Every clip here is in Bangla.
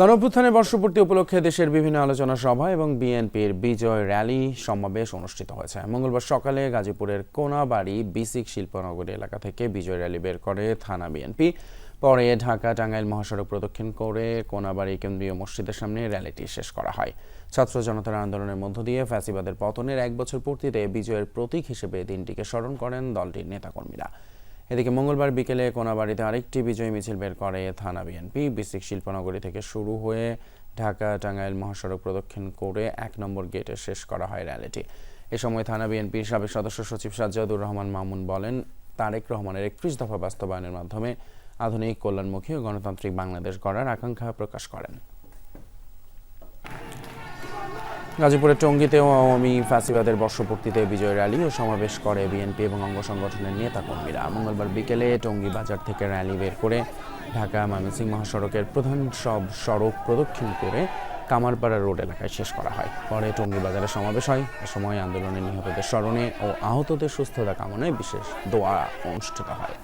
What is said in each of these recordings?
গণঅভ্যুত্থানের বর্ষপূর্তি উপলক্ষে দেশের বিভিন্ন আলোচনা সভা এবং বিএনপির বিজয় র্যালি সমাবেশ অনুষ্ঠিত হয়েছে। মঙ্গলবার সকালে গাজীপুরের কোনাবাড়ি বিসিক শিল্পনগরী এলাকা থেকে বিজয় র্যালি বের করে থানা বিএনপি। পরে ঢাকা টাঙ্গাইল মহাসড়ক প্রদক্ষিণ করে কোনাবাড়ি কেন্দ্রীয় মসজিদের সামনে র্যালিটি শেষ করা হয়। ছাত্র জনতার আন্দোলনের মধ্য দিয়ে ফ্যাসিবাদের পতনের এক বছর পূর্তিতে বিজয়ের প্রতীক হিসেবে দিনটিকে স্মরণ করেন দলটির নেতাকর্মীরা। এদিকে মঙ্গলবার বিকেলে কোনাবাড়িতে আরেকটি বিজয় মিছিল বের করে থানা বিএনপি। বিসিক শিল্পনগরী থেকে শুরু হয়ে ঢাকা টাঙ্গাইল মহাসড়ক প্রদক্ষিণ করে এক নম্বর গেটে শেষ করা হয় র্যালিটি। এ সময় থানা বিএনপির সাবেক সদস্য সচিব সাজ্জাদুর রহমান মামুন বলেন, তারেক রহমানের একত্রিশ দফা বাস্তবায়নের মাধ্যমে আধুনিক কল্যাণমুখী ও গণতান্ত্রিক বাংলাদেশ গড়ার আকাঙ্ক্ষা প্রকাশ করেন। গাজীপুরের টঙ্গীতেও আওয়ামী ফ্যাসিবাদের বর্ষপূর্তিতে বিজয় র্যালি ও সমাবেশ করে বিএনপি এবং অঙ্গ সংগঠনের নেতাকর্মীরা। মঙ্গলবার বিকেলে টঙ্গী বাজার থেকে র্যালি বের করে ঢাকা ময়মনসিংহ মহাসড়কের প্রধান সব সড়ক প্রদক্ষিণ করে কামারপাড়া রোড এলাকায় শেষ করা হয়। পরে টঙ্গী বাজারে সমাবেশ হয়। এ সময় আন্দোলনে নিহতদের স্মরণে ও আহতদের সুস্থতা কামনায় বিশেষ দোয়া অনুষ্ঠিত হয়।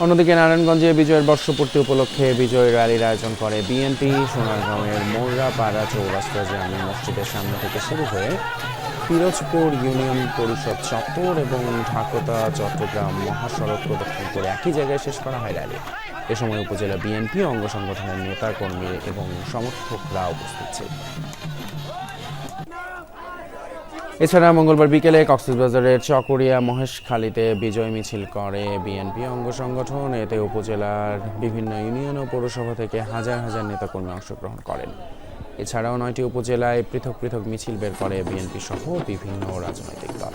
অন্যদিকে নারায়ণগঞ্জে বিজয়ের বর্ষপূর্তি উপলক্ষে বিজয় র্যালির আয়োজন করে বিএনপি, সোনারগাঁওয়ের মোর্রাপাড়া চৌরাস্তা জামি মসজিদের সামনে থেকে শুরু হয়ে পিরোজপুর ইউনিয়ন পরিষদ চত্বর এবং ঢাকতা, চট্টগ্রাম মহাসড়ক প্রদক্ষিণ করে একই জায়গায় শেষ করা হয় র্যালি। এ সময় উপজেলা বিএনপি অঙ্গ সংগঠনের নেতা কর্মী এবং সমর্থকরা উপস্থিত ছিলেন। এছাড়া মঙ্গলবার বিকেলে কক্সবাজারের চকরিয়া মহেশখালীতে বিজয় মিছিল করে বিএনপি অঙ্গ সংগঠন। এতে উপজেলার বিভিন্ন ইউনিয়ন ও পৌরসভা থেকে হাজার হাজার নেতাকর্মী অংশগ্রহণ করেন। এছাড়াও নয়টি উপজেলায় পৃথক পৃথক মিছিল বের করে বিএনপি সহ বিভিন্ন রাজনৈতিক দল।